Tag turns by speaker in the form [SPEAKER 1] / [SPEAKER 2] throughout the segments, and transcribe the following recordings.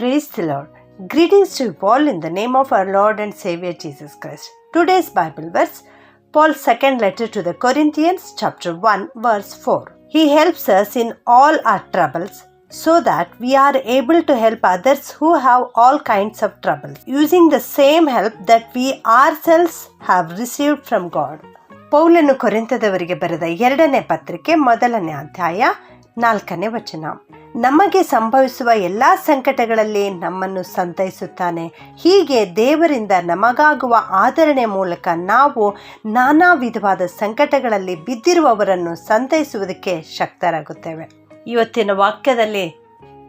[SPEAKER 1] Praise the Lord. Greetings to you all in the name of our Lord and Savior Jesus Christ. Today's Bible verse, Paul's second letter to the Corinthians, chapter 1, verse 4. He helps us in all our troubles so that we are able to help others who have all kinds of troubles, using the same help that we ourselves have received from God. ಪೌಲನು ಕೊರಿಂತದವರಿಗೆ ಬರೆದ ಎರಡನೇ ಪತ್ರಿಕೆ ಮೊದಲನೇ ಅಧ್ಯಾಯ ನಾಲ್ಕನೇ ವಚನ. ನಮಗೆ ಸಂಭವಿಸುವ ಎಲ್ಲ ಸಂಕಟಗಳಲ್ಲಿ ನಮ್ಮನ್ನು ಸಂತೈಸುತ್ತಾನೆ. ಹೀಗೆ ದೇವರಿಂದ ನಮಗಾಗುವ ಆಧರಣೆ ಮೂಲಕ ನಾವು ನಾನಾ ವಿಧವಾದ ಸಂಕಟಗಳಲ್ಲಿ ಬಿದ್ದಿರುವವರನ್ನು ಸಂತೈಸುವುದಕ್ಕೆ ಶಕ್ತರಾಗುತ್ತೇವೆ. ಇವತ್ತಿನ ವಾಕ್ಯದಲ್ಲಿ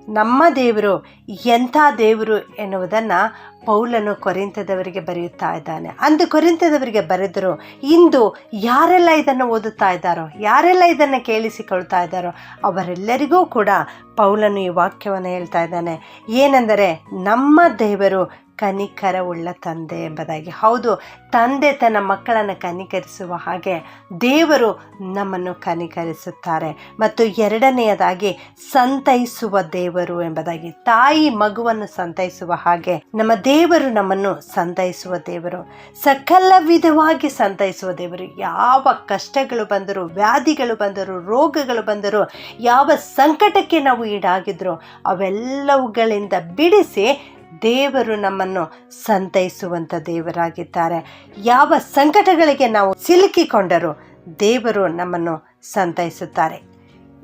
[SPEAKER 1] ನಮ್ಮ ದೇವರು, ಎಂಥ ದೇವರು ಎನ್ನುವುದನ್ನು ಪೌಲನು ಕೊರಿಂತದವರಿಗೆ ಬರೆಯುತ್ತಾ ಇದ್ದಾನೆ. ಅಂದು ಕೊರಿಂತದವರಿಗೆ ಬರೆದರು ಇಂದು ಯಾರೆಲ್ಲ ಇದನ್ನು ಓದುತ್ತಾ ಇದ್ದಾರೋ, ಯಾರೆಲ್ಲ ಇದನ್ನು ಕೇಳಿಸಿಕೊಳ್ತಾ ಇದ್ದಾರೋ, ಅವರೆಲ್ಲರಿಗೂ ಕೂಡ ಪೌಲನು ಈ ವಾಕ್ಯವನ್ನು ಹೇಳ್ತಾ ಇದ್ದಾನೆ. ಏನೆಂದರೆ, ನಮ್ಮ ದೇವರು ಕನಿಕರವುಳ್ಳ ತಂದೆ ಎಂಬುದಾಗಿ. ಹೌದು, ತಂದೆ ತನ್ನ ಮಕ್ಕಳನ್ನು ಕನಿಕರಿಸುವ ಹಾಗೆ ದೇವರು ನಮ್ಮನ್ನು ಕನಿಕರಿಸುತ್ತಾರೆ. ಮತ್ತು ಎರಡನೆಯದಾಗಿ, ಸಂತೈಸುವ ದೇವರು ಎಂಬುದಾಗಿ. ತಾಯಿ ಮಗುವನ್ನು ಸಂತೈಸುವ ಹಾಗೆ ನಮ್ಮ ದೇವರು ನಮ್ಮನ್ನು ಸಂತೈಸುವ ದೇವರು. ಸಕಲ ವಿಧವಾಗಿ ಸಂತೈಸುವ ದೇವರು. ಯಾವ ಕಷ್ಟಗಳು ಬಂದರೂ, ವ್ಯಾಧಿಗಳು ಬಂದರೂ, ರೋಗಗಳು ಬಂದರೂ, ಯಾವ ಸಂಕಟಕ್ಕೆ ನಾವು ಈಡಾಗಿದ್ರು, ಅವೆಲ್ಲವುಗಳಿಂದ ಬಿಡಿಸಿ ದೇವರು ನಮ್ಮನ್ನು ಸಂತೈಸುವಂಥ ದೇವರಾಗಿದ್ದಾರೆ. ಯಾವ ಸಂಕಟಗಳಿಗೆ ನಾವು ಸಿಲುಕಿಕೊಂಡರೂ ದೇವರು ನಮ್ಮನ್ನು ಸಂತೈಸುತ್ತಾರೆ.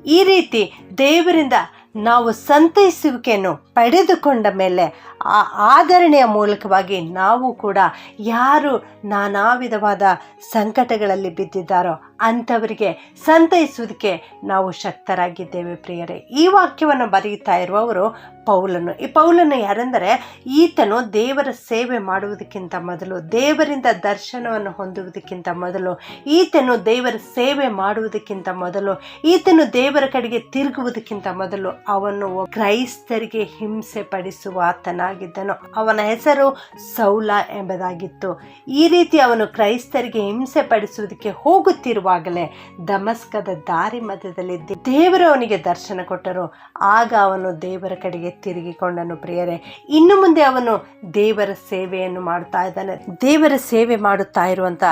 [SPEAKER 1] ಈ ರೀತಿ ದೇವರಿಂದ ನಾವು ಸಂತೈಸುವಿಕೆಯನ್ನು ಪಡೆದುಕೊಂಡ ಮೇಲೆ ಆ ಆಧರಣೆಯ ಮೂಲಕವಾಗಿ ನಾವು ಕೂಡ ಯಾರು ನಾನಾ ವಿಧವಾದ ಸಂಕಟಗಳಲ್ಲಿ ಬಿದ್ದಿದ್ದಾರೋ ಅಂಥವರಿಗೆ ಸಂತೈಸುವುದಕ್ಕೆ ನಾವು ಶಕ್ತರಾಗಿದ್ದೇವೆ ಪ್ರಿಯರೇ. ಈ ವಾಕ್ಯವನ್ನು ಬರೆಯುತ್ತಾ ಇರುವವರು ಪೌಲನು. ಈ ಪೌಲನು ಯಾರೆಂದರೆ ಈತನು ದೇವರ ಸೇವೆ ಮಾಡುವುದಕ್ಕಿಂತ ಮೊದಲು, ದೇವರಿಂದ ದರ್ಶನವನ್ನು ಹೊಂದುವುದಕ್ಕಿಂತ ಮೊದಲು, ಈತನು ದೇವರ ಸೇವೆ ಮಾಡುವುದಕ್ಕಿಂತ ಮೊದಲು, ಈತನು ದೇವರ ಕಡೆಗೆ ತಿರುಗುವುದಕ್ಕಿಂತ ಮೊದಲು ಅವನು ಕ್ರೈಸ್ತರಿಗೆ ಹಿಂಸೆ ಪಡಿಸುವ ಆತನಾಗಿದ್ದನು ಅವನ ಹೆಸರು ಸೌಲ ಎಂಬುದಾಗಿತ್ತು. ಈ ರೀತಿ ಅವನು ಕ್ರೈಸ್ತರಿಗೆ ಹಿಂಸೆ ಪಡಿಸುವುದಕ್ಕೆ ಹೋಗುತ್ತಿರುವಾಗಲೇ ದಮಸ್ಕದ ದಾರಿ ಮಧ್ಯದಲ್ಲಿ ದೇವರು ಅವನಿಗೆ ದರ್ಶನ ಕೊಟ್ಟರು. ಆಗ ಅವನು ದೇವರ ಕಡೆಗೆ ತಿರುಗಿಕೊಂಡನು ಪ್ರಿಯರೇ. ಇನ್ನು ಮುಂದೆ ಅವನು ದೇವರ ಸೇವೆಯನ್ನು ಮಾಡ್ತಾ ಇದ್ದಾನೆ. ದೇವರ ಸೇವೆ ಮಾಡುತ್ತಾ ಇರುವಂತ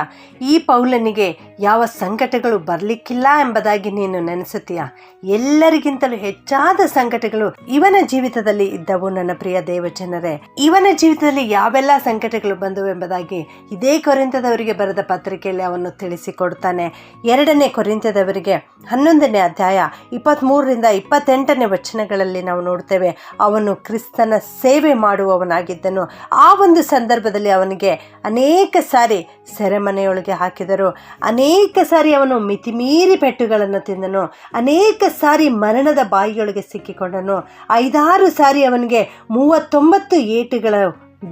[SPEAKER 1] ಈ ಪೌಲನಿಗೆ ಯಾವ ಸಂಕಟಗಳು ಬರಲಿಕ್ಕಿಲ್ಲ ಎಂಬುದಾಗಿ ನೀನು ನೆನೆಸುತ್ತೀಯ? ಎಲ್ಲರಿಗಿಂತಲೂ ಹೆಚ್ಚಾದ ಸಂಕಟಗಳು ಇವನ ಜೀವಿತದಲ್ಲಿ ಇದ್ದವು ನನ್ನ ಪ್ರಿಯ ದೇವಜನರೇ. ಇವನ ಜೀವಿತದಲ್ಲಿ ಯಾವೆಲ್ಲ ಸಂಕಟಗಳು ಬಂದವು ಎಂಬುದಾಗಿ ಇದೇ ಕೊರೆಂತದವರಿಗೆ ಬರೆದ ಪತ್ರಿಕೆಯಲ್ಲಿ ಅವನು ತಿಳಿಸಿಕೊಡ್ತಾನೆ ಎರಡನೇ ಕೊರಿಂತದವರಿಗೆ ಹನ್ನೊಂದನೇ ಅಧ್ಯಾಯ ಇಪ್ಪತ್ತ್ಮೂರರಿಂದ ಇಪ್ಪತ್ತೆಂಟನೇ ವಚನಗಳಲ್ಲಿ ನಾವು ನೋಡ್ತೇವೆ, ಅವನು ಕ್ರಿಸ್ತನ ಸೇವೆ ಮಾಡುವವನಾಗಿದ್ದನು. ಆ ಒಂದು ಸಂದರ್ಭದಲ್ಲಿ ಅವನಿಗೆ ಅನೇಕ ಸಾರಿ ಸೆರೆಮನೆಯೊಳಗೆ ಹಾಕಿದರು. ಅನೇಕ ಸಾರಿ ಅವನು ಮಿತಿಮೀರಿ ಪೆಟ್ಟುಗಳನ್ನು ತಿಂದನು. ಅನೇಕ ಸಾರಿ ಮರಣದ ಬಾಯಿಯೊಳಗೆ ಸಿಕ್ಕಿಕೊಂಡನು. ಐದಾರು ಸಾರಿ ಅವನಿಗೆ ಮೂವತ್ತೊಂಬತ್ತು ಏಟುಗಳು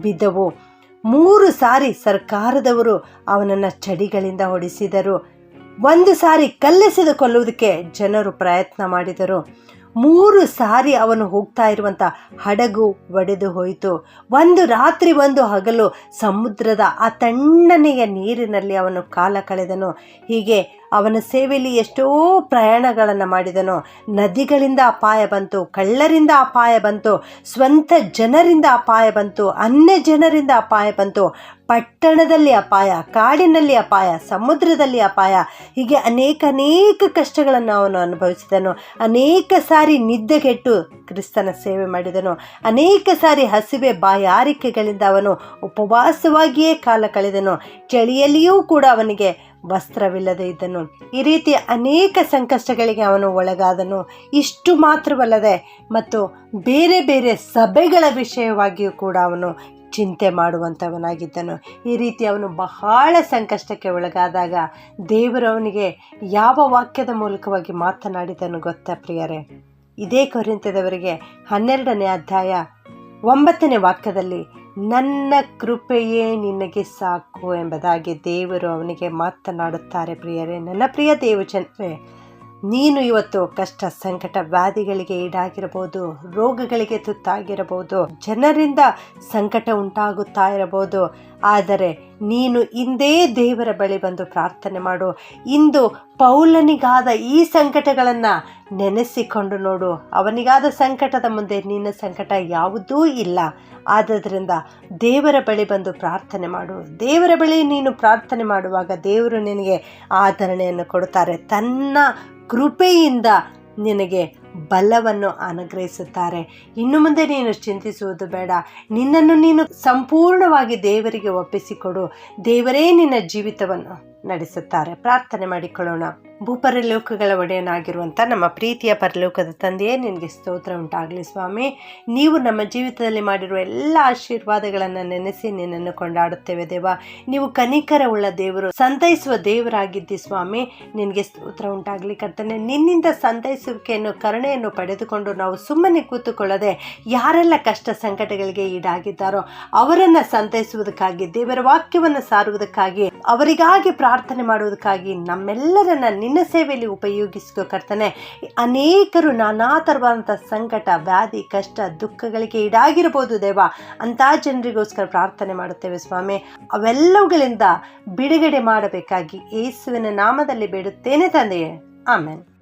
[SPEAKER 1] ಬಿದ್ದವು. ಮೂರು ಸಾರಿ ಸರ್ಕಾರದವರು ಅವನನ್ನು ಚಡಿಗಳಿಂದ ಹೊಡಿಸಿದರು. ಒಂದು ಸಾರಿ ಕಲ್ಲೆಸೆದು ಕೊಲ್ಲುವುದಕ್ಕೆ ಜನರು ಪ್ರಯತ್ನ ಮಾಡಿದರು. ಮೂರು ಸಾರಿ ಅವನು ಹೋಗ್ತಾ ಇರುವಂಥ ಹಡಗು ಒಡೆದು ಹೋಯಿತು. ಒಂದು ರಾತ್ರಿ ಒಂದು ಹಗಲು ಸಮುದ್ರದ ಆ ತಣ್ಣನೆಯ ನೀರಿನಲ್ಲಿ ಅವನು ಕಾಲ ಕಳೆದನು. ಹೀಗೆ ಅವನ ಸೇವೆಯಲ್ಲಿ ಎಷ್ಟೋ ಪ್ರಯಾಣಗಳನ್ನು ಮಾಡಿದನು. ನದಿಗಳಿಂದ ಅಪಾಯ ಬಂತು, ಕಳ್ಳರಿಂದ ಅಪಾಯ ಬಂತು, ಸ್ವಂತ ಜನರಿಂದ ಅಪಾಯ ಬಂತು, ಅನ್ಯ ಜನರಿಂದ ಅಪಾಯ ಬಂತು. ಪಟ್ಟಣದಲ್ಲಿ ಅಪಾಯ, ಕಾಡಿನಲ್ಲಿ ಅಪಾಯ, ಸಮುದ್ರದಲ್ಲಿ ಅಪಾಯ, ಹೀಗೆ ಅನೇಕ ಅನೇಕ ಕಷ್ಟಗಳನ್ನು ಅವನು ಅನುಭವಿಸಿದನು. ಅನೇಕ ಸಾರಿ ನಿದ್ದೆಗೆಟ್ಟು ಕ್ರಿಸ್ತನ ಸೇವೆ ಮಾಡಿದನು. ಅನೇಕ ಸಾರಿ ಹಸಿವೆ ಬಾಯಾರಿಕೆಗಳಿಂದ ಅವನು ಉಪವಾಸವಾಗಿಯೇ ಕಾಲ ಕಳೆದನು. ಚಳಿಯಲ್ಲಿಯೂ ಕೂಡ ಅವನಿಗೆ ವಸ್ತ್ರವಿಲ್ಲದೆ ಇದ್ದನು. ಈ ರೀತಿ ಅನೇಕ ಸಂಕಷ್ಟಗಳಿಗೆ ಅವನು ಒಳಗಾದನು. ಇಷ್ಟು ಮಾತ್ರವಲ್ಲದೆ ಮತ್ತು ಬೇರೆ ಬೇರೆ ಸಭೆಗಳ ವಿಷಯವಾಗಿಯೂ ಕೂಡ ಅವನು ಚಿಂತೆ ಮಾಡುವಂಥವನಾಗಿದ್ದನು. ಈ ರೀತಿ ಅವನು ಬಹಳ ಸಂಕಷ್ಟಕ್ಕೆ ಒಳಗಾದಾಗ ದೇವರು ಅವನಿಗೆ ಯಾವ ವಾಕ್ಯದ ಮೂಲಕವಾಗಿ ಮಾತನಾಡಿದನು ಗೊತ್ತಾ ಪ್ರಿಯರೇ? ಇದೇ ಕೊರಿಂತದವರಿಗೆ ಹನ್ನೆರಡನೇ ಅಧ್ಯಾಯ ಒಂಬತ್ತನೇ ವಾಕ್ಯದಲ್ಲಿ ನನ್ನ ಕೃಪೆಯೇ ನಿನಗೆ ಸಾಕು ಎಂಬುದಾಗಿ ದೇವರು ಅವನಿಗೆ ಮಾತನಾಡುತ್ತಾರೆ ಪ್ರಿಯರೇ. ನನ್ನ ಪ್ರಿಯ ದೇವಜನರೇ ನೀನು ಇವತ್ತು ಕಷ್ಟ ಸಂಕಟ ವ್ಯಾಧಿಗಳಿಗೆ ಈಡಾಗಿರಬಹುದು, ರೋಗಗಳಿಗೆ ತುತ್ತಾಗಿರಬಹುದು, ಜನರಿಂದ ಸಂಕಟ ಉಂಟಾಗುತ್ತಾ ಇರಬಹುದು. ಆದರೆ ನೀನು ಇಂದೇ ದೇವರ ಬಳಿ ಬಂದು ಪ್ರಾರ್ಥನೆ ಮಾಡು. ಇಂದು ಪೌಲನಿಗಾದ ಈ ಸಂಕಟಗಳನ್ನು ನೆನೆಸಿಕೊಂಡು ನೋಡು. ಅವನಿಗಾದ ಸಂಕಟದ ಮುಂದೆ ನಿನ್ನ ಸಂಕಟ ಯಾವುದೂ ಇಲ್ಲ. ಆದ್ದರಿಂದ ದೇವರ ಬಳಿ ಬಂದು ಪ್ರಾರ್ಥನೆ ಮಾಡು. ದೇವರ ಬಳಿ ನೀನು ಪ್ರಾರ್ಥನೆ ಮಾಡುವಾಗ ದೇವರು ನಿನಗೆ ಆಧರಣೆಯನ್ನು ಕೊಡುತ್ತಾರೆ. ತನ್ನ ಕೃಪೆಯಿಂದ ನಿನಗೆ ಬಲವನ್ನು ಅನುಗ್ರಹಿಸುತ್ತಾರೆ. ಇನ್ನು ಮುಂದೆ ನೀನು ಚಿಂತಿಸುವುದು ಬೇಡ. ನಿನ್ನನ್ನು ನೀನು ಸಂಪೂರ್ಣವಾಗಿ ದೇವರಿಗೆ ಒಪ್ಪಿಸಿಕೊಡು. ದೇವರೇ ನಿನ್ನ ಜೀವಿತವನ್ನು ನಡೆಸುತ್ತಾರೆ. ಪ್ರಾರ್ಥನೆ ಮಾಡಿಕೊಳ್ಳೋಣ. ಭೂಪರಲೋಕಗಳ ಒಡೆಯನಾಗಿರುವಂಥ ನಮ್ಮ ಪ್ರೀತಿಯ ಪರಲೋಕದ ತಂದೆಯೇ ನಿನಗೆ ಸ್ತೋತ್ರ ಉಂಟಾಗಲಿ ಸ್ವಾಮಿ. ನೀವು ನಮ್ಮ ಜೀವಿತದಲ್ಲಿ ಮಾಡಿರುವ ಎಲ್ಲ ಆಶೀರ್ವಾದಗಳನ್ನು ನೆನೆಸಿ ನಿನ್ನನ್ನು ಕೊಂಡಾಡುತ್ತೇವೆ ದೇವ. ನೀವು ಕನಿಕರ ಉಳ್ಳ ದೇವರು, ಸಂತೈಸುವ ದೇವರಾಗಿದ್ದಿ ಸ್ವಾಮಿ. ನಿನಗೆ ಸ್ತೋತ್ರ ಉಂಟಾಗಲಿ ಕರ್ತನೆ. ನಿನ್ನಿಂದ ಸಂತೈಸುವಿಕೆಯನ್ನು, ಕರುಣೆಯನ್ನು ಪಡೆದುಕೊಂಡು ನಾವು ಸುಮ್ಮನೆ ಕೂತುಕೊಳ್ಳದೆ ಯಾರೆಲ್ಲ ಕಷ್ಟ ಸಂಕಟಗಳಿಗೆ ಈಡಾಗಿದ್ದಾರೋ ಅವರನ್ನು ಸಂತೈಸುವುದಕ್ಕಾಗಿ, ದೇವರ ವಾಕ್ಯವನ್ನು ಸಾರುವುದಕ್ಕಾಗಿ, ಅವರಿಗಾಗಿ ಪ್ರಾರ್ಥನೆ ಮಾಡುವುದಕ್ಕಾಗಿ ನಮ್ಮೆಲ್ಲರನ್ನ ನಿನ್ನ ಸೇವೆಯಲ್ಲಿ ಉಪಯೋಗಿಸಿಕೋ ಕರ್ತನೆ. ಅನೇಕರು ನಾನಾ ಥರವಾದಂಥ ಸಂಕಟ, ವ್ಯಾಧಿ, ಕಷ್ಟ, ದುಃಖಗಳಿಗೆ ಈಡಾಗಿರ್ಬೋದು ದೇವ. ಅಂಥ ಜನರಿಗೋಸ್ಕರ ಪ್ರಾರ್ಥನೆ ಮಾಡುತ್ತೇವೆ ಸ್ವಾಮಿ. ಅವೆಲ್ಲವುಗಳಿಂದ ಬಿಡುಗಡೆ ಮಾಡಬೇಕಾಗಿ ಯೇಸುವಿನ ನಾಮದಲ್ಲಿ ಬೇಡುತ್ತೇನೆ ತಂದೆಯೇ. ಆಮೇಲೆ